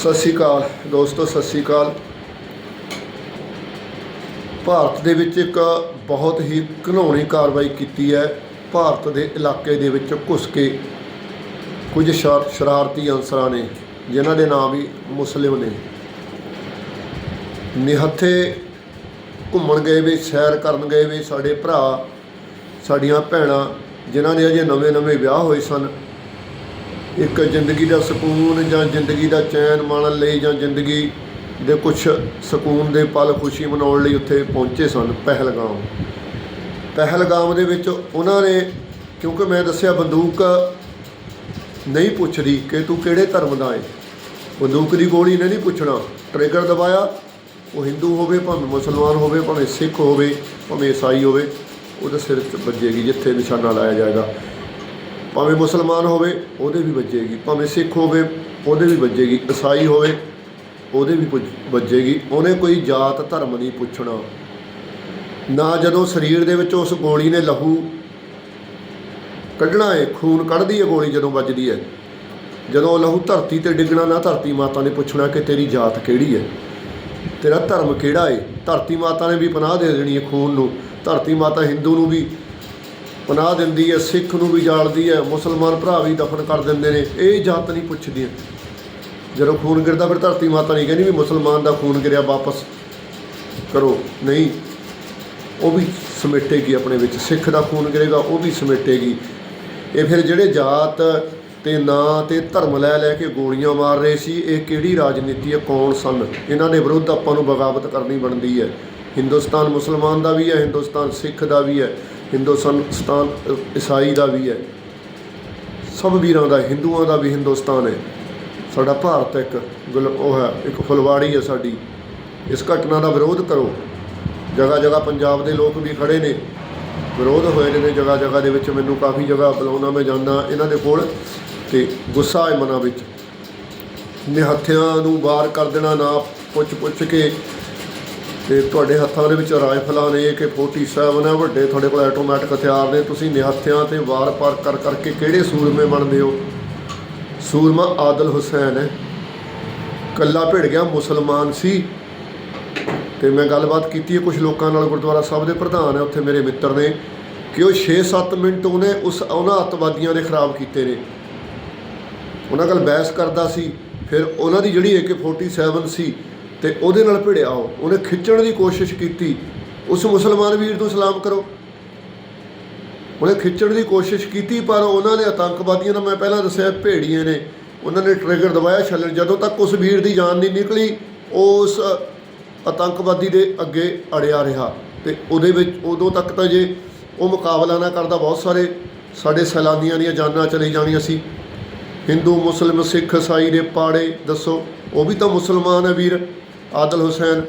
ਸਤਿ ਸ਼੍ਰੀ ਅਕਾਲ ਦੋਸਤੋ, ਸਤਿ ਸ਼੍ਰੀ ਅਕਾਲ। ਭਾਰਤ ਦੇ ਵਿੱਚ ਇੱਕ ਬਹੁਤ ਹੀ ਘਿਨੌਣੀ ਕਾਰਵਾਈ ਕੀਤੀ ਹੈ। ਭਾਰਤ ਦੇ ਇਲਾਕੇ ਦੇ ਵਿੱਚ ਘੁਸ ਕੇ ਕੁਝ ਸ਼ਰ- ਸ਼ਰਾਰਤੀ ਅਨਸਰਾਂ ਨੇ, ਜਿਨ੍ਹਾਂ ਦੇ ਨਾਮ ਵੀ ਮੁਸਲਿਮ ਨੇ। ਨਿਹੱਥੇ ਘੁੰਮਣ ਗਏ ਵੀ, ਸੈਰ ਕਰਨ ਗਏ ਵੀ ਸਾਡੇ ਭਰਾ, ਸਾਡੀਆਂ ਭੈਣਾਂ, ਜਿਨ੍ਹਾਂ ਦੇ ਅਜੇ ਨਵੇਂ-ਨਵੇਂ ਵਿਆਹ ਹੋਏ ਸਨ। ਇੱਕ ਜ਼ਿੰਦਗੀ ਦਾ ਸਕੂਨ ਜਾਂ ਜ਼ਿੰਦਗੀ ਦਾ ਚੈਨ ਮਾਣਨ ਲਈ ਜਾਂ ਜ਼ਿੰਦਗੀ ਦੇ ਕੁਝ ਸਕੂਨ ਦੇ ਪਲ ਖੁਸ਼ੀ ਮਨਾਉਣ ਲਈ ਉੱਥੇ ਪਹੁੰਚੇ ਸਨ ਪਹਿਲਗਾਮ। ਪਹਿਲਗਾਮ ਦੇ ਵਿੱਚ ਉਹਨਾਂ ਨੇ, ਕਿਉਂਕਿ ਮੈਂ ਦੱਸਿਆ ਬੰਦੂਕ ਨਹੀਂ ਪੁੱਛਦੀ ਕਿ ਤੂੰ ਕਿਹੜੇ ਧਰਮ ਦਾ ਏ। ਬੰਦੂਕ ਦੀ ਗੋਲੀ ਨੇ ਨਹੀਂ ਪੁੱਛਣਾ। ਟ੍ਰਿਗਰ ਦਬਾਇਆ। ਉਹ ਹਿੰਦੂ ਹੋਵੇ, ਭਾਵੇਂ ਮੁਸਲਮਾਨ ਹੋਵੇ, ਭਾਵੇਂ ਸਿੱਖ ਹੋਵੇ, ਭਾਵੇਂ ਈਸਾਈ ਹੋਵੇ, ਉਹਦੇ ਸਿਰ 'ਚ ਵੱਜੇਗੀ ਜਿੱਥੇ ਨਿਸ਼ਾਨਾ ਲਾਇਆ ਜਾਏਗਾ। ਭਾਵੇਂ ਮੁਸਲਮਾਨ ਹੋਵੇ, ਉਹਦੇ ਵੀ ਵੱਜੇਗੀ। ਭਾਵੇਂ ਸਿੱਖ ਹੋਵੇ, ਉਹਦੇ ਵੀ ਵੱਜੇਗੀ। ਈਸਾਈ ਹੋਵੇ, ਉਹਦੇ ਵੀ ਕੁਝ ਵੱਜੇਗੀ। ਉਹਨੇ ਕੋਈ ਜਾਤ, ਧਰਮ ਨਹੀਂ ਪੁੱਛਣਾ। ਨਾ ਜਦੋਂ ਸਰੀਰ ਦੇ ਵਿੱਚ ਉਸ ਗੋਲੀ ਨੇ ਲਹੂ ਕੱਢਣਾ ਹੈ ਖੂਨ ਕੱਢਦੀ ਹੈ ਗੋਲੀ ਜਦੋਂ ਵੱਜਦੀ ਹੈ ਜਦੋਂ ਉਹ ਲਹੂ ਧਰਤੀ ਤੇ ਡਿੱਗਣਾ, ਨਾ ਧਰਤੀ ਮਾਤਾ ਨੇ ਪੁੱਛਣਾ ਕਿ ਤੇਰੀ ਜਾਤ ਕਿਹੜੀ ਹੈ ਤੇਰਾ ਧਰਮ ਕਿਹੜਾ ਹੈ ਧਰਤੀ ਮਾਤਾ ਨੇ ਵੀ ਪਨਾਹ ਦੇ ਦੇਣੀ ਹੈ ਖੂਨ ਨੂੰ। ਧਰਤੀ ਮਾਤਾ ਹਿੰਦੂ ਨੂੰ ਵੀ ਪਨਾਹ ਦਿੰਦੀ ਹੈ, ਸਿੱਖ ਨੂੰ ਵੀ ਜਾਲਦੀ ਹੈ, ਮੁਸਲਮਾਨ ਭਰਾ ਵੀ ਦਫਨ ਕਰ ਦਿੰਦੇ ਨੇ, ਇਹ ਜਾਤ ਨਹੀਂ ਪੁੱਛਦੀਆਂ। ਜਦੋਂ ਖੂਨ ਗਿਰਦਾ ਫਿਰ ਧਰਤੀ ਮਾਤਾ ਨਹੀਂ ਕਹਿੰਦੀ ਵੀ ਮੁਸਲਮਾਨ ਦਾ ਖੂਨ ਗਿਰਿਆ, ਵਾਪਸ ਕਰੋ। ਨਹੀਂ, ਉਹ ਵੀ ਸਮੇਟੇਗੀ ਆਪਣੇ ਵਿੱਚ। ਸਿੱਖ ਦਾ ਖੂਨ ਗਿਰੇਗਾ, ਉਹ ਵੀ ਸਮੇਟੇਗੀ। ਇਹ ਫਿਰ ਜਿਹੜੇ ਜਾਤ ਤੇ ਨਾਂ ਤੇ ਧਰਮ ਲੈ ਲੈ ਕੇ ਗੋਲੀਆਂ ਮਾਰ ਰਹੇ ਸੀ, ਇਹ ਕਿਹੜੀ ਰਾਜਨੀਤੀ ਹੈ? ਕੌਣ ਸਨ? ਇਹਨਾਂ ਦੇ ਵਿਰੁੱਧ ਆਪਾਂ ਨੂੰ ਬਗਾਵਤ ਕਰਨੀ ਬਣਦੀ ਹੈ। ਹਿੰਦੁਸਤਾਨ ਮੁਸਲਮਾਨ ਦਾ ਵੀ ਹੈ, ਹਿੰਦੁਸਤਾਨ ਸਿੱਖ ਦਾ ਵੀ ਹੈ। ਹਿੰਦੁਸਤਾਨ, ਈਸਾਈ ਦਾ ਵੀ ਹੈ। ਸਭ ਵੀਰਾਂ ਦਾ, ਹਿੰਦੂਆਂ ਦਾ ਵੀ ਹਿੰਦੁਸਤਾਨ ਹੈ। ਸਾਡਾ ਭਾਰਤ ਇੱਕ ਗੁਲ, ਉਹ ਹੈ, ਇੱਕ ਫੁਲਵਾੜੀ ਹੈ ਸਾਡੀ। ਇਸ ਘਟਨਾ ਦਾ ਵਿਰੋਧ ਕਰੋ। ਜਗ੍ਹਾ ਜਗ੍ਹਾ ਪੰਜਾਬ ਦੇ ਲੋਕ ਵੀ ਖੜੇ ਨੇ। ਵਿਰੋਧ ਹੋਏ ਨੇ ਜਗ੍ਹਾ ਜਗ੍ਹਾ ਦੇ ਵਿੱਚ ਮੈਨੂੰ ਕਾਫੀ ਜਗ੍ਹਾ ਬੁਲਾਉਣਾ, ਮੈਂ ਜਾਂਦਾ ਇਹਨਾਂ ਦੇ ਕੋਲ ਤੇ ਗੁੱਸਾ ਹੈ ਮਨਾਂ ਵਿੱਚ। ਨਿਹੱਥਿਆਂ ਨੂੰ ਵਾਰ ਕਰ ਦੇਣਾ, ਨਾ ਪੁੱਛ ਪੁੱਛ ਕੇ ਤੇ ਤੁਹਾਡੇ ਹੱਥਾਂ ਦੇ ਵਿੱਚ ਰਾਈਫਲਾਂ ਨੇ ਕਿ 47 ਹੈ ਵੱਡੇ ਤੁਹਾਡੇ ਕੋਲ ਆਟੋਮੈਟਿਕ ਹਥਿਆਰ ਨੇ। ਤੁਸੀਂ ਨਿਹੱਥਿਆਂ ਤੇ ਵਾਰ ਪਾਰ ਕਰ ਕਰਕੇ ਕਿਹੜੇ ਸੂਰਮੇ ਬਣਦੇ ਹੋ? ਸੂਰਮਾ ਆਦਲ ਹੁਸੈਨ ਹੈ। ਕੱਲਾ ਭਿੜ ਗਿਆ, ਮੁਸਲਮਾਨ ਸੀ। ਤੇ ਮੈਂ ਗੱਲਬਾਤ ਕੀਤੀ ਹੈ ਕੁਝ ਲੋਕਾਂ ਨਾਲ, ਗੁਰਦੁਆਰਾ ਸਾਹਿਬ ਦੇ ਪ੍ਰਧਾਨ ਹੈ, ਉੱਥੇ ਮੇਰੇ ਮਿੱਤਰ ਨੇ ਕਿ ਉਹ 6-7 ਮਿੰਟ ਉਹਨੇ ਉਸ, ਉਹਨਾਂ ਅੱਤਵਾਦੀਆਂ ਦੇ ਖਰਾਬ ਕੀਤੇ ਨੇ। ਉਹਨਾਂ ਨਾਲ ਬਹਿਸ ਕਰਦਾ ਸੀ, ਫਿਰ ਉਹਨਾਂ ਦੀ ਜਿਹੜੀ AK47 ਸੀ ਤੇ ਉਹਦੇ ਨਾਲ ਭਿੜਿਆ ਉਹ ਉਹਨੇ ਖਿੱਚਣ ਦੀ ਕੋਸ਼ਿਸ਼ ਕੀਤੀ। ਉਸ ਮੁਸਲਮਾਨ ਵੀਰ ਨੂੰ ਸਲਾਮ ਕਰੋ। ਉਹਨੇ ਖਿੱਚਣ ਦੀ ਕੋਸ਼ਿਸ਼ ਕੀਤੀ, ਪਰ ਉਹਨਾਂ ਨੇ ਆਤੰਕਵਾਦੀਆਂ ਨੂੰ, ਮੈਂ ਪਹਿਲਾਂ ਦੱਸਿਆ ਭੇੜੀਏ ਨੇ। ਉਹਨਾਂ ਨੇ ਟ੍ਰਿਗਰ ਦਬਾਇਆ ਛੱਲਣ। ਜਦੋਂ ਤੱਕ ਉਸ ਵੀਰ ਦੀ ਜਾਨ ਨਹੀਂ ਨਿਕਲੀ, ਉਸ ਆਤੰਕਵਾਦੀ ਦੇ ਅੱਗੇ ਅੜਿਆ ਰਿਹਾ। ਤੇ ਉਹਦੇ ਵਿੱਚ, ਉਦੋਂ ਤੱਕ ਤਾਂ ਜੇ ਉਹ ਮੁਕਾਬਲਾ ਨਾ ਕਰਦਾ, ਬਹੁਤ ਸਾਰੇ ਸਾਡੇ ਸੈਲਾਨੀਆਂ ਦੀਆਂ ਜਾਨਾਂ ਚਲੀ ਜਾਣੀਆਂ ਸੀ। ਹਿੰਦੂ, ਮੁਸਲਿਮ, ਸਿੱਖ ਇਸਾਈ ਦੇ ਪਾੜੇ, ਦੱਸੋ। ਉਹ ਵੀ ਤਾਂ ਮੁਸਲਮਾਨ ਹੈ ਵੀਰ। ਆਦਲ ਹੁਸੈਨ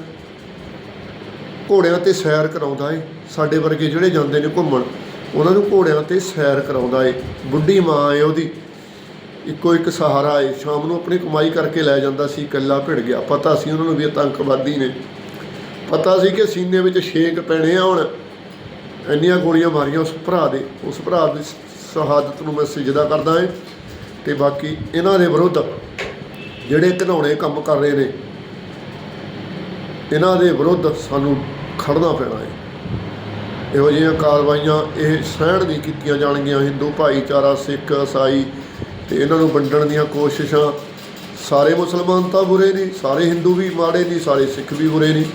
ਘੋੜਿਆਂ ਤੇ ਸੈਰ ਕਰਾਉਂਦਾ ਏ। ਸਾਡੇ ਵਰਗੇ ਜਿਹੜੇ ਜਾਂਦੇ ਨੇ ਘੁੰਮਣ, ਉਹਨਾਂ ਨੂੰ ਘੋੜਿਆਂ ਤੇ ਸੈਰ ਕਰਾਉਂਦਾ ਏ। ਬੁੱਢੀ ਮਾਂ ਏ ਉਹਦੀ। ਇੱਕੋ ਇੱਕ ਸਹਾਰਾ ਏ। ਸ਼ਾਮ ਨੂੰ ਆਪਣੀ ਕਮਾਈ ਕਰਕੇ ਲੈ ਜਾਂਦਾ ਸੀ, ਇਕੱਲਾ ਭਿੜ ਗਿਆ। ਪਤਾ ਸੀ ਉਹਨਾਂ ਨੂੰ ਵੀ ਆਤੰਕਵਾਦੀ ਨੇ। ਪਤਾ ਸੀ ਕਿ ਸੀਨੇ ਵਿੱਚ ਛੇਕ ਪੈਣੇ ਆ ਹੁਣ। ਇੰਨੀਆਂ ਗੋਲੀਆਂ ਮਾਰੀਆਂ ਉਸ ਭਰਾ ਦੇ। ਉਸ ਭਰਾ ਦੀ ਸ਼ਹਾਦਤ ਨੂੰ ਮੈਂ ਸਜਦਾ ਕਰਦਾ ਏ। ਤੇ ਬਾਕੀ ਇਹਨਾਂ ਦੇ ਵਿਰੁੱਧ ਜਿਹੜੇ ਘਿਨਾਉਣੇ ਕੰਮ ਕਰ ਰਹੇ ਨੇ ਇਹਨਾਂ ਦੇ ਵਿਰੁੱਧ ਸਾਨੂੰ ਖੜਨਾ ਪੈਣਾ ਹੈ। ਇਹੋ ਜਿਹੀਆਂ ਕਾਰਵਾਈਆਂ ਇਹ ਸਹਿਣ ਨਹੀਂ ਕੀਤੀਆਂ ਜਾਣਗੀਆਂ। ਹਿੰਦੂ ਭਾਈਚਾਰਾ, ਸਿੱਖ, ਇਸਾਈ ਤੇ ਇਹਨਾਂ ਨੂੰ ਵੰਡਣ ਦੀਆਂ ਕੋਸ਼ਿਸ਼ਾਂ। ਸਾਰੇ ਮੁਸਲਮਾਨ ਤਾਂ ਬੁਰੇ ਨਹੀਂ, ਸਾਰੇ ਹਿੰਦੂ ਵੀ ਮਾੜੇ ਨਹੀਂ, ਸਾਰੇ ਸਿੱਖ ਵੀ ਬੁਰੇ ਨਹੀਂ।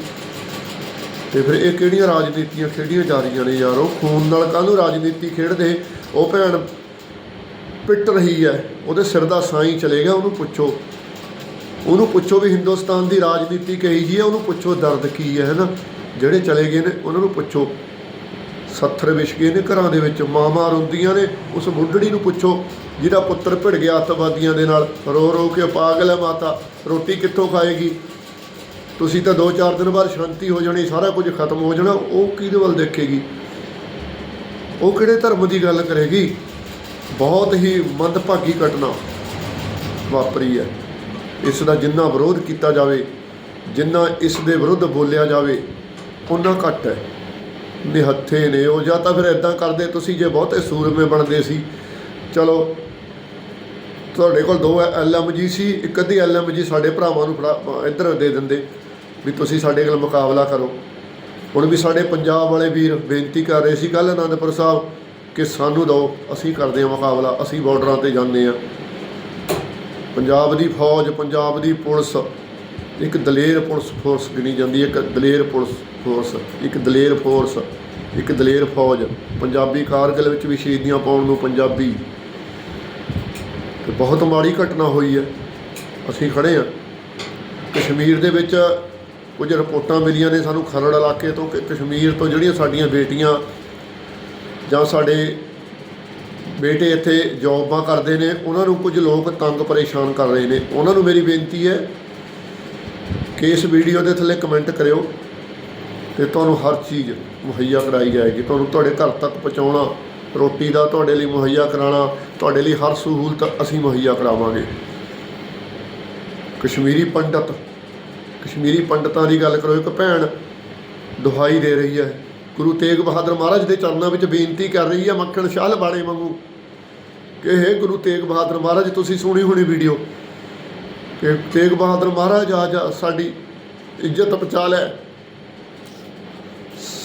ਤੇ ਫਿਰ ਇਹ ਕਿਹੜੀਆਂ ਰਾਜਨੀਤੀਆਂ ਖੇਡੀਆਂ ਜਾ ਰਹੀਆਂ ਨੇ ਯਾਰੋ? ਖੂਨ ਨਾਲ ਕਾਹਨੂੰ ਰਾਜਨੀਤੀ ਖੇਡਦੇ, ਉਹ ਭੈਣ ਪਿੱਟ ਰਹੀ ਹੈ, ਉਹਦੇ ਸਿਰ ਦਾ ਸਾਈਂ ਚਲੇਗਾ, ਉਹਨੂੰ ਪੁੱਛੋ। ਉਹਨੂੰ ਪੁੱਛੋ ਵੀ ਹਿੰਦੁਸਤਾਨ ਦੀ ਰਾਜਨੀਤੀ ਕਹੀ ਜੀ ਹੈ, ਉਹਨੂੰ ਪੁੱਛੋ ਦਰਦ ਕੀ ਹੈ ਹੈਨਾ ਜਿਹੜੇ ਚਲੇ ਗਏ ਨੇ, ਉਹਨਾਂ ਨੂੰ ਪੁੱਛੋ। ਸੱਥਰ ਵਿਛ ਗਏ ਨੇ ਘਰਾਂ ਦੇ ਵਿੱਚ ਮਾਵਾਂ ਰੋਂਦੀਆਂ ਨੇ, ਉਸ ਬੁੱਢੜੀ ਨੂੰ ਪੁੱਛੋ, ਜਿਹਦਾ ਪੁੱਤਰ ਭਿੜ ਗਿਆ ਅੱਤਵਾਦੀਆਂ ਦੇ ਨਾਲ, ਰੋ ਰੋ ਕੇ ਪਾਗਲ ਹੈ ਮਾਤਾ, ਰੋਟੀ ਕਿੱਥੋਂ ਖਾਏਗੀ? ਤੁਸੀਂ ਤਾਂ 2-4 ਦਿਨ ਬਾਅਦ ਸ਼ਾਂਤੀ ਹੋ ਜਾਣੀ, ਸਾਰਾ ਕੁਝ ਖਤਮ ਹੋ ਜਾਣਾ, ਉਹ ਕਿਹਦੇ ਵੱਲ ਦੇਖੇਗੀ? ਉਹ ਕਿਹੜੇ ਧਰਮ ਦੀ ਗੱਲ ਕਰੇਗੀ? ਬਹੁਤ ਹੀ ਮੰਦਭਾਗੀ ਘਟਨਾ ਵਾਪਰੀ ਹੈ। ਇਸ ਦਾ ਜਿੰਨਾ ਵਿਰੋਧ ਕੀਤਾ ਜਾਵੇ, ਜਿੰਨਾ ਇਸ ਦੇ ਵਿਰੁੱਧ ਬੋਲਿਆ ਜਾਵੇ ਉਹਨਾਂ ਘੱਟ ਹੈ। ਨਿਹੱਥੇ ਨੇ ਉਹ ਜਾਂ ਤਾਂ ਫਿਰ ਇਦਾਂ ਕਰਦੇ, ਤੁਸੀਂ ਜੇ ਬਹੁਤੇ ਸੂਰਮੇ ਬਣਦੇ ਸੀ। ਚਲੋ, ਤੁਹਾਡੇ ਕੋਲ ਦੋ ਐਲਐਮਜੀ ਸੀ, ਇੱਕ ਅੱਧੀ ਐਲਐਮਜੀ ਸਾਡੇ ਭਰਾਵਾਂ ਨੂੰ ਫੜਾ, ਇੱਧਰ ਦੇ ਦਿੰਦੇ, ਵੀ ਤੁਸੀਂ ਸਾਡੇ ਨਾਲ ਮੁਕਾਬਲਾ ਕਰੋ। ਹੁਣ ਵੀ ਸਾਡੇ ਪੰਜਾਬ ਵਾਲੇ ਵੀਰ ਬੇਨਤੀ ਕਰ ਰਹੇ ਸੀ ਕੱਲ ਅਨੰਦਪੁਰ ਸਾਹਿਬ ਕਿ ਸਾਨੂੰ ਦਿਓ, ਅਸੀਂ ਕਰਦੇ ਹਾਂ ਮੁਕਾਬਲਾ, ਅਸੀਂ ਬਾਰਡਰਾਂ ਤੇ ਜਾਂਦੇ ਹਾਂ। ਪੰਜਾਬ ਦੀ ਫੌਜ, ਪੰਜਾਬ ਦੀ ਪੁਲਿਸ, ਇੱਕ ਦਲੇਰ ਪੁਲਿਸ ਫੋਰਸ ਗਿਣੀ ਜਾਂਦੀ ਹੈ, ਇੱਕ ਦਲੇਰ ਪੁਲਿਸ ਫੋਰਸ ਇੱਕ ਦਲੇਰ ਫੋਰਸ ਇੱਕ ਦਲੇਰ ਫੌਜ। ਪੰਜਾਬੀ ਕਾਰਗਿਲ ਵਿੱਚ ਵੀ ਸ਼ਹੀਦੀਆਂ ਪਾਉਣ ਨੂੰ ਪੰਜਾਬੀ। ਤੇ ਬਹੁਤ ਮਾੜੀ ਘਟਨਾ ਹੋਈ ਹੈ। ਅਸੀਂ ਖੜੇ ਹਾਂ। ਕਸ਼ਮੀਰ ਦੇ ਵਿੱਚ ਕੁਝ ਰਿਪੋਰਟਾਂ ਮਿਲੀਆਂ ਨੇ ਸਾਨੂੰ ਖਰੜ ਇਲਾਕੇ ਤੋਂ ਕਿ ਕਸ਼ਮੀਰ ਤੋਂ ਜਿਹੜੀਆਂ ਸਾਡੀਆਂ ਬੇਟੀਆਂ ਜਾਂ ਸਾਡੇ ਬੇਟੇ ਇੱਥੇ ਜੌਬਾਂ ਕਰਦੇ ਨੇ, ਉਹਨਾਂ ਨੂੰ ਕੁਝ ਲੋਕ ਤੰਗ ਪਰੇਸ਼ਾਨ ਕਰ ਰਹੇ ਨੇ। ਉਹਨਾਂ ਨੂੰ ਮੇਰੀ ਬੇਨਤੀ ਹੈ ਕਿ ਇਸ ਵੀਡੀਓ ਦੇ ਥੱਲੇ ਕਮੈਂਟ ਕਰਿਓ ਤੇ ਤੁਹਾਨੂੰ ਹਰ ਚੀਜ਼ ਮੁਹੱਈਆ ਕਰਾਈ ਜਾਏਗੀ। ਤੁਹਾਨੂੰ ਤੁਹਾਡੇ ਘਰ ਤੱਕ ਪਹੁੰਚਾਉਣਾ, ਰੋਟੀ ਦਾ ਤੁਹਾਡੇ ਲਈ ਮੁਹੱਈਆ ਕਰਾਉਣਾ, ਤੁਹਾਡੇ ਲਈ ਹਰ ਸਹੂਲਤ ਅਸੀਂ ਮੁਹੱਈਆ ਕਰਾਵਾਂਗੇ। ਕਸ਼ਮੀਰੀ ਪੰਡਤ, ਕਸ਼ਮੀਰੀ ਪੰਡਤਾਂ ਦੀ ਗੱਲ ਕਰੋ, ਇੱਕ ਭੈਣ ਦੁਹਾਈ ਦੇ ਰਹੀ ਹੈ। ਗੁਰੂ ਤੇਗ ਬਹਾਦਰ ਮਹਾਰਾਜ ਦੇ ਚਰਨਾਂ ਵਿੱਚ ਬੇਨਤੀ ਕਰ ਰਹੀ ਹੈ ਮੱਖਣ ਸ਼ਾਹ ਲਬਾਣੇ ਵਾਂਗੂ ਕਿ ਹੇ ਗੁਰੂ ਤੇਗ ਬਹਾਦਰ ਮਹਾਰਾਜ, ਤੁਸੀਂ ਸੁਣੀ ਹੋਣੀ ਵੀਡੀਓ ਕਿ ਤੇਗ ਬਹਾਦਰ ਮਹਾਰਾਜ ਆ ਜਾ, ਸਾਡੀ ਇੱਜ਼ਤ ਬਚਾ ਲੈ।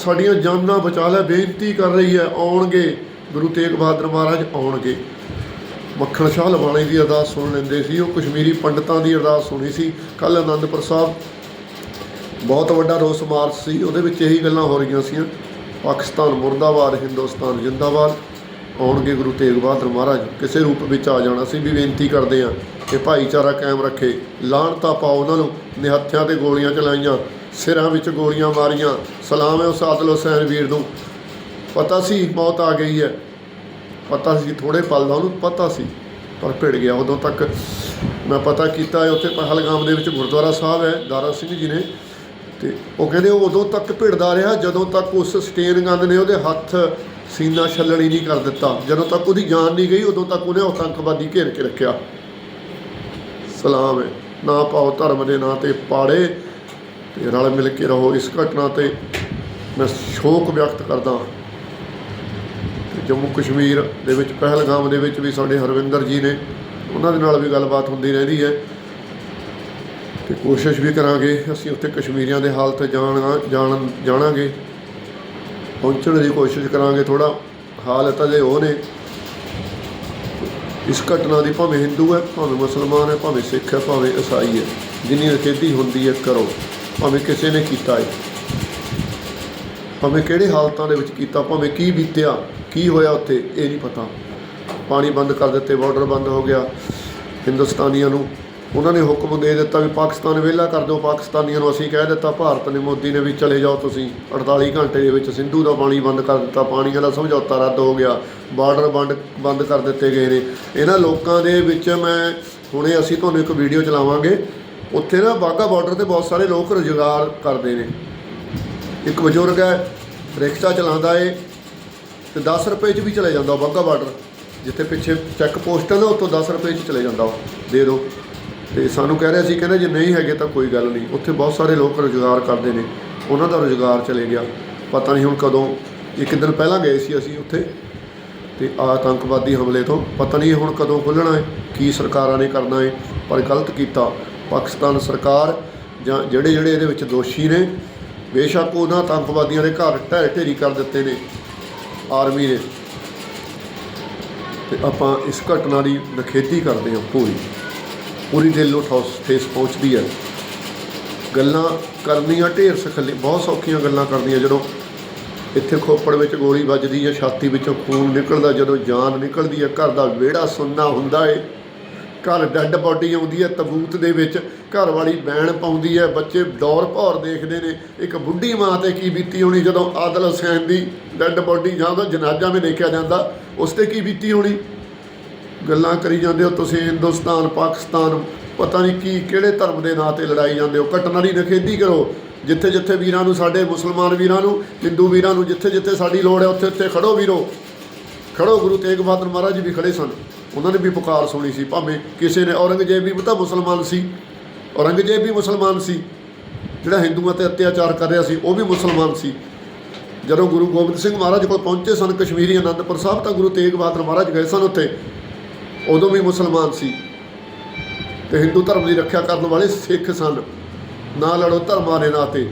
ਸਾਡੀਆਂ ਜਾਨਾਂ ਬਚਾ ਲੈ, ਬੇਨਤੀ ਕਰ ਰਹੀ ਹੈ ਆਉਣਗੇ। ਗੁਰੂ ਤੇਗ ਬਹਾਦਰ ਮਹਾਰਾਜ ਆਉਣਗੇ। ਮੱਖਣ ਸ਼ਾਹ ਲਵਾਣੇ ਦੀ ਅਰਦਾਸ ਸੁਣ ਲੈਂਦੇ ਸੀ, ਉਹ ਕਸ਼ਮੀਰੀ ਪੰਡਤਾਂ ਦੀ ਅਰਦਾਸ ਸੁਣੀ ਸੀ। ਕੱਲ ਆਨੰਦਪੁਰ ਸਾਹਿਬ ਬਹੁਤ ਵੱਡਾ ਰੋਸ ਮਾਰਚ ਸੀ। ਉਹਦੇ ਵਿੱਚ ਇਹੀ ਗੱਲਾਂ ਹੋ ਰਹੀਆਂ ਸੀ ਪਾਕਿਸਤਾਨ ਮੁਰਦਾਬਾਦ, ਹਿੰਦੁਸਤਾਨ ਜਿੰਦਾਬਾਦ। ਆਉਣਗੇ ਗੁਰੂ ਤੇਗ ਬਹਾਦਰ ਮਹਾਰਾਜ। ਕਿਸੇ ਰੂਪ ਵਿੱਚ ਆ ਜਾਣਾ ਸੀ। ਵੀ ਬੇਨਤੀ ਕਰਦੇ ਆ ਕਿ ਭਾਈਚਾਰਾ ਕਾਇਮ ਰੱਖੇ। ਲਾਹਣਤਾ ਪਾਓ ਉਹਨਾਂ ਨੂੰ। ਨਿਹੱਥਿਆਂ ਤੇ ਗੋਲੀਆਂ ਚਲਾਈਆਂ। ਸਿਰਾਂ ਵਿੱਚ ਗੋਲੀਆਂ ਮਾਰੀਆਂ। ਸਲਾਮ ਹੈ ਉਸ ਆਦਲ ਹੁਸੈਨ ਵੀਰ ਨੂੰ। ਪਤਾ ਸੀ ਮੌਤ ਆ ਗਈ ਹੈ। ਪਤਾ ਸੀ ਥੋੜੇ ਪਲ ਦਾ ਉਹਨੂੰ ਪਤਾ ਸੀ। ਪਰ ਭਿੜ ਗਿਆ ਉਦੋਂ ਤੱਕ। ਮੈਂ ਪਤਾ ਕੀਤਾ ਉੱਥੇ ਪਹਿਲਗਾਮ ਦੇ ਵਿੱਚ ਗੁਰਦੁਆਰਾ ਸਾਹਿਬ ਹੈ। ਦਾਰਾ ਸਿੰਘ ਜੀ ਨੇ ਤੇ ਉਹ ਕਹਿੰਦੇ ਉਹ ਉਦੋਂ ਤੱਕ ਭਿੜਦਾ ਰਿਹਾ ਜਦੋਂ ਤੱਕ ਉਸ ਸਟੇਨ ਗੰਦ ਨੇ ਉਹਦੇ ਹੱਥ ਸੀਨਾ ਛੱਲਣੀ ਨਹੀਂ ਕਰ ਦਿੱਤਾ। ਜਦੋਂ ਤੱਕ ਉਹਦੀ ਜਾਨ ਨਹੀਂ ਗਈ, ਉਦੋਂ ਤੱਕ ਉਹਨੇ ਆਤੰਕਵਾਦੀ ਘੇਰ ਕੇ ਰੱਖਿਆ। ਸਲਾਮ ਹੈ। ਨਾ ਪਾਓ ਧਰਮ ਦੇ, ਨਾਂ ਤੇ ਪਾੜੇ ਤੇ ਰਲ ਮਿਲ ਕੇ ਰਹੋ। ਇਸ ਘਟਨਾ ਤੇ ਮੈਂ ਸ਼ੋਕ ਵਿਅਕਤ ਕਰਦਾ ਤੇ ਜੰਮੂ ਕਸ਼ਮੀਰ ਦੇ ਵਿੱਚ, ਪਹਿਲਗਾਮ ਦੇ ਵਿੱਚ ਵੀ ਸਾਡੇ ਹਰਵਿੰਦਰ ਜੀ ਨੇ, ਉਹਨਾਂ ਦੇ ਨਾਲ ਵੀ ਗੱਲਬਾਤ ਹੁੰਦੀ ਰਹਿੰਦੀ ਹੈ। ਤੇ ਕੋਸ਼ਿਸ਼ ਵੀ ਕਰਾਂਗੇ, ਅਸੀਂ ਉੱਥੇ ਕਸ਼ਮੀਰੀਆਂ ਦੇ ਹਾਲਤ ਜਾਣ ਜਾਣ, ਜਾਣਾਂਗੇ। ਪਹੁੰਚਣ ਦੀ ਕੋਸ਼ਿਸ਼ ਕਰਾਂਗੇ ਥੋੜਾ ਹਾਲਤ ਅਜੇ ਉਹ ਨੇ। ਇਸ ਘਟਨਾ ਦੀ ਭਾਵੇਂ ਹਿੰਦੂ ਹੈ, ਭਾਵੇਂ ਮੁਸਲਮਾਨ ਹੈ, ਭਾਵੇਂ ਸਿੱਖ ਹੈ, ਭਾਵੇਂ ਈਸਾਈ ਹੈ, ਜਿੰਨੀ ਰਖੇਦੀ ਹੁੰਦੀ ਹੈ, ਕਰੋ। ਭਾਵੇਂ ਕਿਸੇ ਨੇ ਕੀਤਾ ਹੈ। ਭਾਵੇਂ ਕਿਹੜੇ ਹਾਲਤਾਂ ਦੇ ਵਿੱਚ ਕੀਤਾ, ਭਾਵੇਂ ਕੀ ਬੀਤਿਆ, ਕੀ ਹੋਇਆ ਉੱਥੇ, ਇਹ ਨਹੀਂ ਪਤਾ। ਪਾਣੀ ਬੰਦ ਕਰ ਦਿੱਤੇ ਬਾਰਡਰ ਬੰਦ ਹੋ ਗਿਆ। ਹਿੰਦੁਸਤਾਨੀਆਂ ਨੂੰ ਉਹਨਾਂ ਨੇ ਹੁਕਮ ਦੇ ਦਿੱਤਾ ਵੀ ਪਾਕਿਸਤਾਨ ਵਿਹਲਾ ਕਰ ਦਿਓ, ਪਾਕਿਸਤਾਨੀਆਂ ਨੂੰ ਅਸੀਂ ਕਹਿ ਦਿੱਤਾ, ਭਾਰਤ ਨੇ ਮੋਦੀ ਨੇ ਵੀ ਚਲੇ ਜਾਓ ਤੁਸੀਂ। 48 ਘੰਟੇ ਦੇ ਵਿੱਚ ਸਿੰਧੂ ਦਾ ਪਾਣੀ ਬੰਦ ਕਰ ਦਿੱਤਾ, ਪਾਣੀ ਦਾ ਸਮਝੌਤਾ ਰੱਦ ਹੋ ਗਿਆ, ਬਾਰਡਰ ਬੰਦ ਬੰਦ ਕਰ ਦਿੱਤੇ ਗਏ ਨੇ। ਇਹਨਾਂ ਲੋਕਾਂ ਦੇ ਵਿੱਚ ਮੈਂ, ਹੁਣੇ ਅਸੀਂ ਤੁਹਾਨੂੰ ਇੱਕ ਵੀਡੀਓ ਚਲਾਵਾਂਗੇ। ਉੱਥੇ ਨਾ ਬਾਗਾ ਬਾਰਡਰ ਤੇ ਬਹੁਤ ਸਾਰੇ ਲੋਕ ਰੁਜ਼ਗਾਰ ਕਰਦੇ ਨੇ। ਇੱਕ ਬਜ਼ੁਰਗ ਹੈ, ਰਿਕਸ਼ਾ ਚਲਾਉਂਦਾ ਏ, ਤੇ 10 ਰੁਪਏ 'ਚ ਵੀ ਚਲੇ ਜਾਂਦਾ ਬਾਗਾ ਬਾਰਡਰ ਜਿੱਥੇ ਪਿੱਛੇ ਚੈੱਕ ਪੋਸਟ ਹੈ ਨਾ, ਉੱਥੋਂ 10 ਰੁਪਏ 'ਚ ਚਲੇ ਜਾਂਦਾ ਉਹ। ਦੇ ਦਿਓ। ਤੇ ਸਾਨੂੰ ਕਹਿ ਰਿਹਾ ਸੀ, ਕਹਿੰਦੇ ਜੇ ਨਹੀਂ ਹੈਗੇ ਤਾਂ ਕੋਈ ਗੱਲ ਨਹੀਂ। ਉੱਥੇ ਬਹੁਤ ਸਾਰੇ ਲੋਕ ਰੁਜ਼ਗਾਰ ਕਰਦੇ ਨੇ। ਉਹਨਾਂ ਦਾ ਰੁਜ਼ਗਾਰ ਚਲੇ ਗਿਆ। ਪਤਾ ਨਹੀਂ ਹੁਣ ਕਦੋਂ, ਇੱਕ ਦਿਨ ਪਹਿਲਾਂ ਗਏ ਸੀ ਅਸੀਂ ਉੱਥੇ। ਤੇ ਆਤੰਕਵਾਦੀ ਹਮਲੇ ਤੋਂ ਪਤਾ ਨਹੀਂ ਹੁਣ ਕਦੋਂ ਖੁੱਲਣਾ ਹੈ, ਕੀ ਸਰਕਾਰਾਂ ਨੇ ਕਰਨਾ ਹੈ, ਪਰ ਗਲਤ ਕੀਤਾ। ਪਾਕਿਸਤਾਨ ਸਰਕਾਰ ਜਾਂ ਜਿਹੜੇ ਜਿਹੜੇ ਇਹਦੇ ਵਿੱਚ ਦੋਸ਼ੀ ਨੇ, ਬੇਸ਼ੱਕ ਉਹਨਾਂ ਆਤੰਕਵਾਦੀਆਂ ਦੇ ਘਰ ਢਹਿ ਢੇਰੀ ਕਰ ਦਿੱਤੇ ਨੇ, ਆਰਮੀ ਨੇ ਤੇ ਆਪਾਂ ਇਸ ਘਟਨਾ ਦੀ ਨਖੇਦੀ ਕਰਦੇ ਹਾਂ ਪੂਰੀ। ਪੂਰੀ ਦਿਲ ਠੋਸ ਠੇਸ ਪਹੁੰਚਦੀ ਹੈ। ਗੱਲਾਂ ਕਰਨੀਆਂ ਢੇਰ ਸਖੱਲੀ, ਬਹੁਤ ਸੌਖੀਆਂ ਗੱਲਾਂ ਕਰਦੀਆਂ, ਜਦੋਂ ਇੱਥੇ ਖੋਪੜ ਵਿੱਚ ਗੋਲੀ ਵੱਜਦੀ ਹੈ, ਛਾਤੀ ਵਿੱਚੋਂ ਖੂਨ ਨਿਕਲਦਾ, ਜਦੋਂ ਜਾਨ ਨਿਕਲਦੀ ਹੈ, ਘਰ ਦਾ ਵਿਹੜਾ ਸੁੰਨਾ ਹੁੰਦਾ ਏ। ਘਰ ਡੈੱਡ ਬੋਡੀ ਆਉਂਦੀ ਹੈ, ਤਬੂਤ ਦੇ ਵਿੱਚ ਘਰ ਵਾਲੀ ਬੈਣ ਪਾਉਂਦੀ ਹੈ, ਬੱਚੇ ਦੌਰ ਭੌਰ ਦੇਖਦੇ ਨੇ, ਇੱਕ ਬੁੱਢੀ ਮਾਂ ਤੇ ਕੀ ਬੀਤੀ ਹੋਣੀ ਜਦੋਂ ਆਦਲ ਹੁਸੈਨ ਦੀ ਡੈੱਡ ਬੋਡੀ ਜਾਂ ਉਹਦਾ ਜਨਾਜ਼ਾ ਵੀ ਦੇਖਿਆ ਜਾਂਦਾ, ਉਸ ਤੇ ਕੀ ਬੀਤੀ ਹੋਣੀ? ਗੱਲਾਂ ਕਰੀ ਜਾਂਦੇ ਹੋ ਤੁਸੀਂ, ਹਿੰਦੁਸਤਾਨ, ਪਾਕਿਸਤਾਨ, ਪਤਾ ਨਹੀਂ ਕੀ, ਕਿਹੜੇ ਧਰਮ ਦੇ ਨਾਂ ਤੇ ਲੜਾਈ ਜਾਂਦੇ ਹੋ? ਘਟਨਾ ਦੀ ਨਖੇਦੀ ਕਰੋ। ਜਿੱਥੇ ਜਿੱਥੇ ਵੀਰਾਂ ਨੂੰ, ਸਾਡੇ ਮੁਸਲਮਾਨ ਵੀਰਾਂ ਨੂੰ, ਹਿੰਦੂ ਵੀਰਾਂ ਨੂੰ ਜਿੱਥੇ ਜਿੱਥੇ ਸਾਡੀ ਲੋੜ ਹੈ ਉੱਥੇ ਉੱਥੇ ਖੜੋ ਵੀਰੋ। ਖੜੋ, ਗੁਰੂ ਤੇਗ ਬਹਾਦਰ ਮਹਾਰਾਜ ਵੀ ਖੜੇ ਸਨ। ਉਹਨਾਂ ਨੇ ਵੀ ਪੁਕਾਰ ਸੁਣੀ ਸੀ, ਭਾਵੇਂ ਕਿਸੇ ਨੇ ਔਰੰਗਜ਼ੇਬ ਵੀ ਤਾਂ ਮੁਸਲਮਾਨ ਸੀ। ਔਰੰਗਜ਼ੇਬ ਵੀ ਮੁਸਲਮਾਨ ਸੀ। ਜਿਹੜਾ ਹਿੰਦੂਆਂ ਤੇ ਅਤਿਆਚਾਰ ਕਰ ਰਿਹਾ ਸੀ, ਉਹ ਵੀ ਮੁਸਲਮਾਨ ਸੀ। ਜਦੋਂ ਗੁਰੂ ਗੋਬਿੰਦ ਸਿੰਘ ਮਹਾਰਾਜ ਕੋਲ ਪਹੁੰਚੇ ਸਨ, ਕਸ਼ਮੀਰੀ ਅਨੰਦਪੁਰ ਸਾਹਿਬ, ਤਾਂ ਗੁਰੂ ਤੇਗ ਬਹਾਦਰ ਮਹਾਰਾਜ ਗਏ ਸਨ ਉੱਥੇ। ਉਦੋਂ ਵੀ ਮੁਸਲਮਾਨ ਸੀ ਤੇ ਹਿੰਦੂ ਧਰਮ ਦੀ ਰੱਖਿਆ ਕਰਨ ਵਾਲੇ ਸਿੱਖ ਸਨ। ਨਾ ਲੜੋ ਧਰਮਾਂ ਦੇ ਨਾਂ ਤੇ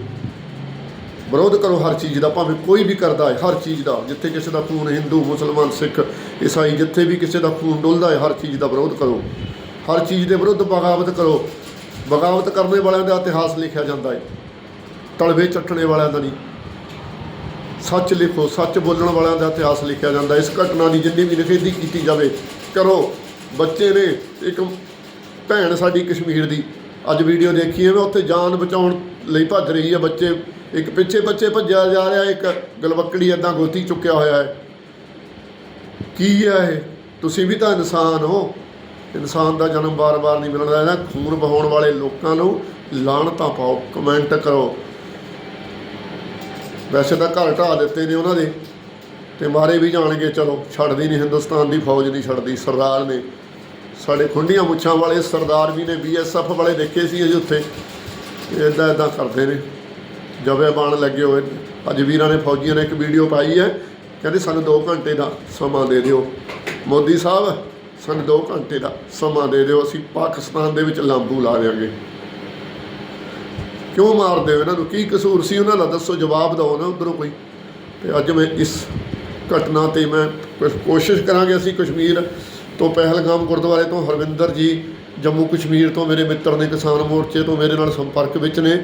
ਵਿਰੋਧ ਕਰੋ ਹਰ ਚੀਜ਼ ਦਾ, ਭਾਵੇਂ ਕੋਈ ਵੀ ਕਰਦਾ ਹੈ, ਹਰ ਚੀਜ਼ ਦਾ। ਜਿੱਥੇ ਕਿਸੇ ਦਾ ਖੂਨ ਹਿੰਦੂ, ਮੁਸਲਮਾਨ, ਸਿੱਖ, ਈਸਾਈ, ਜਿੱਥੇ ਵੀ ਕਿਸੇ ਦਾ ਖੂਨ ਡੁੱਲਦਾ ਹੈ, ਹਰ ਚੀਜ਼ ਦਾ ਵਿਰੋਧ ਕਰੋ। ਹਰ ਚੀਜ਼ ਦੇ ਵਿਰੁੱਧ ਬਗਾਵਤ ਕਰੋ। ਬਗਾਵਤ ਕਰਨ ਵਾਲਿਆਂ ਦਾ ਇਤਿਹਾਸ ਲਿਖਿਆ ਜਾਂਦਾ ਹੈ। ਤਲਵੇ ਚੱਟਣੇ ਵਾਲਿਆਂ ਦਾ ਨਹੀਂ। ਸੱਚ ਲਿਖੋ, ਸੱਚ ਬੋਲਣ ਵਾਲਿਆਂ ਦਾ ਇਤਿਹਾਸ ਲਿਖਿਆ ਜਾਂਦਾ ਇਸ ਘਟਨਾ ਦੀ ਜਿੰਨੀ ਵੀ ਨਿਖੇਧੀ ਕੀਤੀ ਜਾਵੇ ਕਰੋ। ਬੱਚੇ ਨੇ ਇੱਕ ਭੈਣ ਸਾਡੀ ਕਸ਼ਮੀਰ ਦੀ। ਅੱਜ ਵੀਡੀਓ ਦੇਖੀ ਹੈ, ਮੈਂ ਉੱਥੇ ਜਾਨ ਬਚਾਉਣ ਲਈ ਭੱਜ ਰਹੀ ਹੈ ਬੱਚੇ। ਇੱਕ ਪਿੱਛੇ ਬੱਚੇ ਭੱਜਿਆ ਜਾ ਰਿਹਾ, ਇੱਕ ਗਲਵੱਕੜੀ ਏਦਾਂ ਗੋਤੀ ਚੁੱਕਿਆ ਹੋਇਆ ਹੈ। ਕੀ ਹੈ ਇਹ? ਤੁਸੀਂ ਵੀ ਤਾਂ ਇਨਸਾਨ ਹੋ। ਇਨਸਾਨ ਦਾ ਜਨਮ ਬਾਰ-ਬਾਰ ਨਹੀਂ ਮਿਲਣਾ ਇਹਨਾਂ ਖੂਨ ਬਹਾਉਣ ਵਾਲੇ ਲੋਕਾਂ ਨੂੰ ਲਾਹਣਤਾਂ ਪਾਓ, ਕਮੈਂਟ ਕਰੋ। ਵੈਸੇ ਤਾਂ ਘਰ ਢਾਹ ਦਿੱਤੇ ਨੇ ਉਹਨਾਂ ਦੇ। ਤੇ ਮਾਰੇ ਵੀ ਜਾਣਗੇ, ਚਲੋ, ਛੱਡਦੀ ਨਹੀਂ ਹਿੰਦੁਸਤਾਨ ਦੀ ਫੌਜ ਨਹੀਂ ਛੱਡਦੀ, ਸਰਦਾਰ ਨੇ। ਸਾਡੇ ਖੁੰਡੀਆਂ ਮੁੱਛਾਂ ਵਾਲੇ ਸਰਦਾਰ ਵੀ ਨੇ ਬੀਐਸਐਫ ਵਾਲੇ ਦੇਖੇ ਸੀ ਅਜੇ ਉੱਥੇ। ਇਦਾਂ ਇਦਾਂ ਕਰਦੇ ਨੇ। ਜਵੇ ਬਾਣ ਲੱਗੇ ਹੋਏ। ਅੱਜ ਵੀਰਾਂ ਨੇ ਫੌਜੀਆਂ ਨੇ ਇੱਕ ਵੀਡੀਓ ਪਾਈ ਹੈ। ਕਹਿੰਦੇ ਸਾਨੂੰ 2 ਘੰਟੇ ਦਾ ਸਮਾਂ ਦੇ ਦਿਓ। ਮੋਦੀ ਸਾਹਿਬ, ਸਾਨੂੰ 2 ਘੰਟੇ ਦਾ ਸਮਾਂ ਦੇ ਦਿਓ। ਅਸੀਂ ਪਾਕਿਸਤਾਨ ਦੇ ਵਿੱਚ ਲਾਂਬੂ ਲਾ ਦੇਵਾਂਗੇ ਕਿਉਂ ਮਾਰਦੇ ਹੋ ਇਹਨਾਂ ਨੂੰ? ਕੀ ਕਸੂਰ ਸੀ ਉਹਨਾਂ ਦਾ? ਦੱਸੋ, ਜਵਾਬ ਦਿਓ ਨਾ ਉਧਰੋਂ ਕੋਈ। ਤੇ ਅੱਜ ਮੈਂ ਇਸ ਘਟਨਾ ਤੇ ਮੈਂ ਕੋਸ਼ਿਸ਼ ਕਰਾਂਗੇ ਅਸੀਂ ਕਸ਼ਮੀਰ ਤੋਂ ਪਹਿਲਗਾਮ ਗੁਰਦੁਆਰੇ ਤੋਂ। ਹਰਵਿੰਦਰ ਜੀ ਜੰਮੂ ਕਸ਼ਮੀਰ ਤੋਂ ਮੇਰੇ ਮਿੱਤਰ ਨੇ, ਕਿਸਾਨ ਮੋਰਚੇ ਤੋਂ ਮੇਰੇ ਨਾਲ ਸੰਪਰਕ ਵਿੱਚ ਨੇ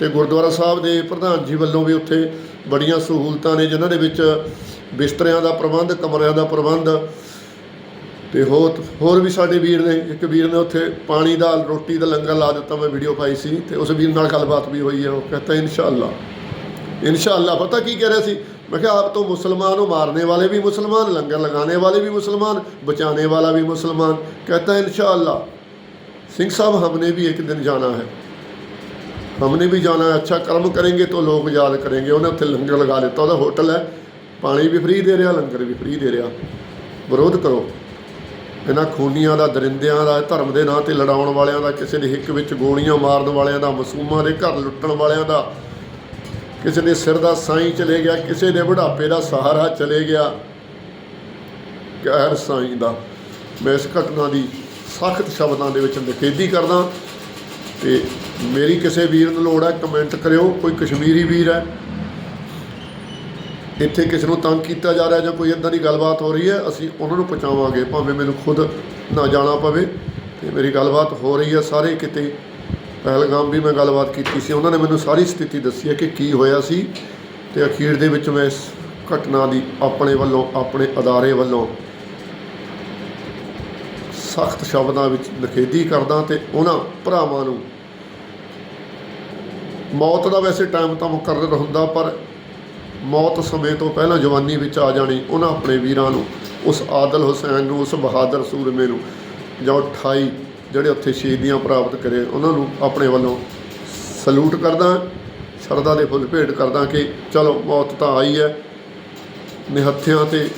ਤੇ ਗੁਰਦੁਆਰਾ ਸਾਹਿਬ ਦੇ ਪ੍ਰਧਾਨ ਜੀ ਵੱਲੋਂ ਵੀ ਉੱਥੇ ਬੜੀਆਂ ਸਹੂਲਤਾਂ ਨੇ, ਜਿਨ੍ਹਾਂ ਦੇ ਵਿੱਚ ਬਿਸਤਰਿਆਂ ਦਾ ਪ੍ਰਬੰਧ, ਕਮਰਿਆਂ ਦਾ ਪ੍ਰਬੰਧ ਤੇ ਹੋਰ ਹੋਰ ਵੀ ਸਾਡੇ ਵੀਰ ਨੇ। ਇੱਕ ਵੀਰ ਨੇ ਉੱਥੇ ਪਾਣੀ ਦਾ, ਰੋਟੀ ਦਾ ਲੰਗਰ ਲਾ ਦਿੱਤਾ, ਮੈਂ ਵੀਡੀਓ ਪਾਈ ਸੀ ਤੇ ਉਸ ਵੀਰ ਨਾਲ ਗੱਲਬਾਤ ਵੀ ਹੋਈ ਹੈ, ਉਹ ਕਹਿੰਦਾ ਇਨਸ਼ਾਅੱਲਾ। ਇਨਸ਼ਾਅੱਲਾ, ਪਤਾ ਕੀ ਕਹਿ ਰਿਹਾ ਸੀ? मैं क्या आप तो मुसलमान हो मारने वाले भी मुसलमान लंगर लगाने वाले भी मुसलमान बचाने वाला भी मुसलमान कहता है इंशाअल्लाह सिंह साहब हमने भी एक दिन जाना है हमने भी जाना है अच्छा कर्म करेंगे तो लोग याद करेंगे उन्हें उत्थे लंगर लगा ਦਿੱਤਾ ਉਹਦਾ ਹੋਟਲ ਹੈ ਪਾਣੀ ਵੀ ਫ੍ਰੀ ਦੇ ਰਿਹਾ ਲੰਗਰ ਵੀ ਫ੍ਰੀ ਦੇ ਰਿਹਾ ਵਿਰੋਧ ਕਰੋ ਇਹਨਾਂ ਖੂਨੀਆਂ ਦਾ ਦਰਿੰਦਿਆਂ ਦਾ ਧਰਮ ਦੇ ਨਾਂ ਤੇ ਲੜਾਉਣ ਵਾਲਿਆਂ ਦਾ ਕਿਸੇ ਦੇ ਹਿੱਕ ਵਿੱਚ ਗੋਲੀਆਂ ਮਾਰਨ ਵਾਲਿਆਂ ਦਾ ਮਾਸੂਮਾਂ ਦੇ ਘਰ ਲੁੱਟਣ ਵਾਲਿਆਂ ਦਾ ਕਿਸੇ ਦੇ ਸਿਰ ਦਾ ਸਾਈਂ ਚਲੇ ਗਿਆ, ਕਿਸੇ ਦੇ ਬੁਢਾਪੇ ਦਾ ਸਹਾਰਾ ਚਲੇ ਗਿਆ। ਗੈਰ ਸਾਈਂ ਦਾ। ਮੈਂ ਇਸ ਘਟਨਾ ਦੀ ਸਖਤ ਸ਼ਬਦਾਂ ਦੇ ਵਿੱਚ ਨਿਖੇਧੀ ਕਰਦਾ ਤੇ ਮੇਰੀ ਕਿਸੇ ਵੀਰ ਨੂੰ ਲੋੜ ਹੈ ਕਮੈਂਟ ਕਰਿਓ। ਕੋਈ ਕਸ਼ਮੀਰੀ ਵੀਰ ਹੈ। ਇੱਥੇ ਕਿਸੇ ਨੂੰ ਤੰਗ ਕੀਤਾ ਜਾ ਰਿਹਾ ਜਾਂ ਕੋਈ ਇਦਾਂ ਦੀ ਗੱਲਬਾਤ ਹੋ ਰਹੀ ਹੈ, ਅਸੀਂ ਉਹਨਾਂ ਨੂੰ ਪਹੁੰਚਾਵਾਂਗੇ। ਭਾਵੇਂ ਮੈਨੂੰ ਖੁਦ ਨਾ ਜਾਣਾ ਪਵੇ, ਤੇ ਮੇਰੀ ਗੱਲਬਾਤ ਹੋ ਰਹੀ ਹੈ। ਸਾਰੇ ਕਿਤੇ ਪਹਿਲਗਾਮ ਵੀ ਮੈਂ ਗੱਲਬਾਤ ਕੀਤੀ ਸੀ। ਉਹਨਾਂ ਨੇ ਮੈਨੂੰ ਸਾਰੀ ਸਥਿਤੀ ਦੱਸੀ ਹੈ ਕਿ ਕੀ ਹੋਇਆ ਸੀ ਤੇ ਅਖੀਰ ਦੇ ਵਿੱਚ ਮੈਂ ਇਸ ਘਟਨਾ ਦੀ ਆਪਣੇ ਵੱਲੋਂ, ਆਪਣੇ ਅਦਾਰੇ ਵੱਲੋਂ ਸਖਤ ਸ਼ਬਦਾਂ ਵਿੱਚ ਨਿਖੇਧੀ ਕਰਦਾ ਤੇ ਉਹਨਾਂ ਭਰਾਵਾਂ ਨੂੰ ਮੌਤ ਦਾ ਵੈਸੇ ਟਾਈਮ ਤਾਂ ਮੁਕਰਰ ਹੁੰਦਾ, ਪਰ ਮੌਤ ਸਮੇਂ ਤੋਂ ਪਹਿਲਾਂ ਜਵਾਨੀ ਵਿੱਚ ਆ ਜਾਣੀ ਉਹਨਾਂ ਆਪਣੇ ਵੀਰਾਂ ਨੂੰ, ਉਸ ਆਦਲ ਹੁਸੈਨ ਨੂੰ, ਉਸ ਬਹਾਦਰ ਸੂਰਮੇ ਨੂੰ, ਜਾਂ 28 ਜਿਹੜੇ ਉੱਥੇ ਸ਼ਹੀਦੀਆਂ ਪ੍ਰਾਪਤ ਕਰੇ, ਉਹਨਾਂ ਨੂੰ ਆਪਣੇ ਵੱਲੋਂ ਸਲੂਟ ਕਰਦਾ, ਸ਼ਰਧਾ ਦੇ ਫੁੱਲ ਭੇਟ ਕਰਦਾ ਕਿ ਚਲੋ ਮੌਤ ਤਾਂ ਆਈ ਹੈ। ਨਿਹੱਥਿਆਂ ਤੇ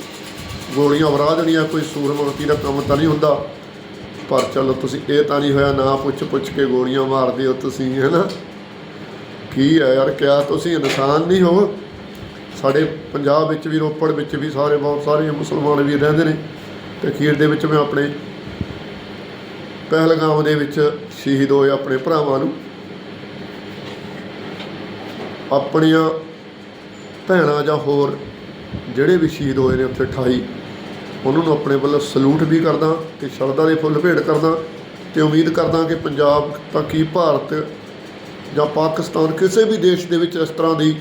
ਗੋਲੀਆਂ ਵਰਾ ਦੇਣੀਆਂ, ਕੋਈ ਸੂਰਮਤੀ ਦਾ ਕੰਮ ਤਾਂ ਨਹੀਂ ਹੁੰਦਾ। ਪਰ ਚਲੋ ਤੁਸੀਂ ਇਹ ਤਾਂ ਨਹੀਂ ਹੋਇਆ, ਨਾ ਪੁੱਛ ਪੁੱਛ ਕੇ ਗੋਲੀਆਂ ਮਾਰਦੇ ਹੋ ਤੁਸੀਂ ਹੈ ਨਾ ਕੀ ਹੈ ਯਾਰ, ਕਿਆ ਤੁਸੀਂ ਇਨਸਾਨ ਨਹੀਂ ਹੋ? ਸਾਡੇ ਪੰਜਾਬ ਵਿੱਚ ਵੀ, ਰੋਪੜ ਵਿੱਚ ਵੀ ਸਾਰੇ ਬਹੁਤ ਸਾਰੇ ਮੁਸਲਮਾਨ ਵੀ ਰਹਿੰਦੇ ਨੇ। ਤੇ ਅਖੀਰ ਦੇ ਵਿੱਚ ਮੈਂ ਆਪਣੇ ਪਹਿਲਗਾਮ ਦੇ ਵਿੱਚ ਸ਼ਹੀਦ ਹੋਏ ਆਪਣੇ ਭਰਾਵਾਂ ਨੂੰ। ਆਪਣੀਆਂ ਭੈਣਾਂ ਜਾਂ ਹੋਰ ਜਿਹੜੇ ਵੀ ਸ਼ਹੀਦ ਹੋਏ ਨੇ ਉੱਥੇ 28 ਉਹਨਾਂ ਨੂੰ ਆਪਣੇ ਵੱਲੋਂ ਸਲੂਟ ਵੀ ਕਰਦਾ ਤੇ ਸ਼ਰਧਾ ਦੇ ਫੁੱਲ ਭੇਟ ਕਰਦਾ ਤੇ ਉਮੀਦ ਕਰਦਾ ਕਿ ਪੰਜਾਬ ਤਾਂ ਕੀ ਭਾਰਤ ਜਾਂ ਪਾਕਿਸਤਾਨ ਕਿਸੇ ਵੀ ਦੇਸ਼ ਦੇ ਵਿੱਚ ਇਸ ਤਰ੍ਹਾਂ ਦੀ,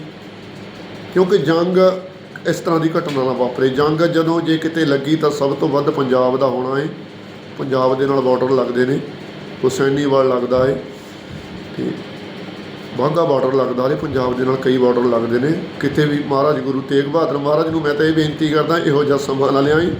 ਕਿਉਂਕਿ ਜੰਗ ਇਸ ਤਰ੍ਹਾਂ ਦੀ ਘਟਨਾ ਨਾ ਵਾਪਰੇ। ਜੰਗ ਜਦੋਂ ਜੇ ਕਿਤੇ ਲੱਗੀ ਤਾਂ ਸਭ ਤੋਂ ਵੱਧ ਪੰਜਾਬ ਦਾ ਹੋਣਾ ਹੈ ਪੰਜਾਬ ਦੇ ਨਾਲ ਬਾਰਡਰ ਲੱਗਦੇ ਨੇ। ਹੁਸੈਨੀਵਾਲ ਲੱਗਦਾ ਹੈ ਤੇ ਵਾਹਗਾ ਬਾਰਡਰ ਲੱਗਦਾ ਹੈ ਪੰਜਾਬ ਦੇ ਨਾਲ ਕਈ ਬਾਰਡਰ ਲੱਗਦੇ ਨੇ। ਕਿਤੇ ਵੀ ਮਹਾਰਾਜ ਗੁਰੂ ਤੇਗ ਬਹਾਦਰ ਮਹਾਰਾਜ ਨੂੰ ਮੈਂ ਤਾਂ ਇਹ ਬੇਨਤੀ ਕਰਦਾ, ਇਹੋ ਜਿਹਾ ਸਮਾਂ ਨਾ ਲਿਆਈ।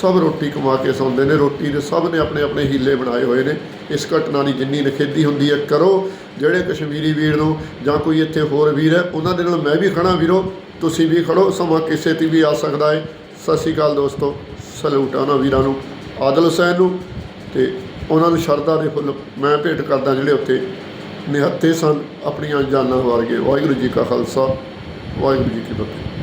ਸਭ ਰੋਟੀ ਕਮਾ ਕੇ ਸੌਂਦੇ ਨੇ, ਰੋਟੀ ਦੇ ਸਭ ਨੇ ਆਪਣੇ ਆਪਣੇ ਹੀਲੇ ਬਣਾਏ ਹੋਏ ਨੇ। ਇਸ ਘਟਨਾ ਦੀ ਜਿੰਨੀ ਨਖੇਦੀ ਹੁੰਦੀ ਹੈ, ਕਰੋ। ਜਿਹੜੇ ਕਸ਼ਮੀਰੀ ਵੀਰ ਨੂੰ ਜਾਂ ਕੋਈ ਇੱਥੇ ਹੋਰ ਵੀਰ ਹੈ, ਉਹਨਾਂ ਦੇ ਨਾਲ ਮੈਂ ਵੀ ਖੜਾ ਵੀਰੋ। ਤੁਸੀਂ ਵੀ ਖੜੋ ਸਮਾਂ ਕਿਸੇ ਤੇ ਵੀ ਆ ਸਕਦਾ ਹੈ ਸਤਿ ਸ਼੍ਰੀ ਅਕਾਲ ਦੋਸਤੋ, ਸਲੂਟ ਆ ਉਹਨਾਂ ਵੀਰਾਂ ਨੂੰ। ਆਦਲ ਹੁਸੈਨ ਨੂੰ ਤੇ ਉਹਨਾਂ ਨੂੰ ਸ਼ਰਧਾ ਦੇ ਫੁੱਲ ਮੈਂ ਭੇਟ ਕਰਦਾ ਜਿਹੜੇ ਉੱਥੇ ਨਿਹੱਥੇ ਸਨ, ਆਪਣੀਆਂ ਜਾਨਾਂ ਵਾਰ ਗਏ ਵਾਹਿਗੁਰੂ ਜੀ ਕਾ ਖਾਲਸਾ, ਵਾਹਿਗੁਰੂ ਜੀ ਕੀ ਫਤਿਹ।